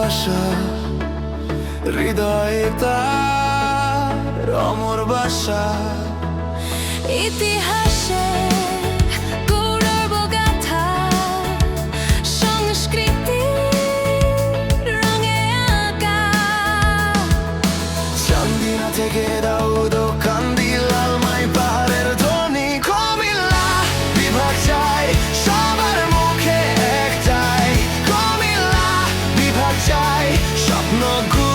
ভালোবাসা হৃদয়ে তার অমর বাসা। ইতিহাসে থেকে দাউদ কান্দিলাল মাই পাহাড়ের ধনী কমিল্লা বিভাগ の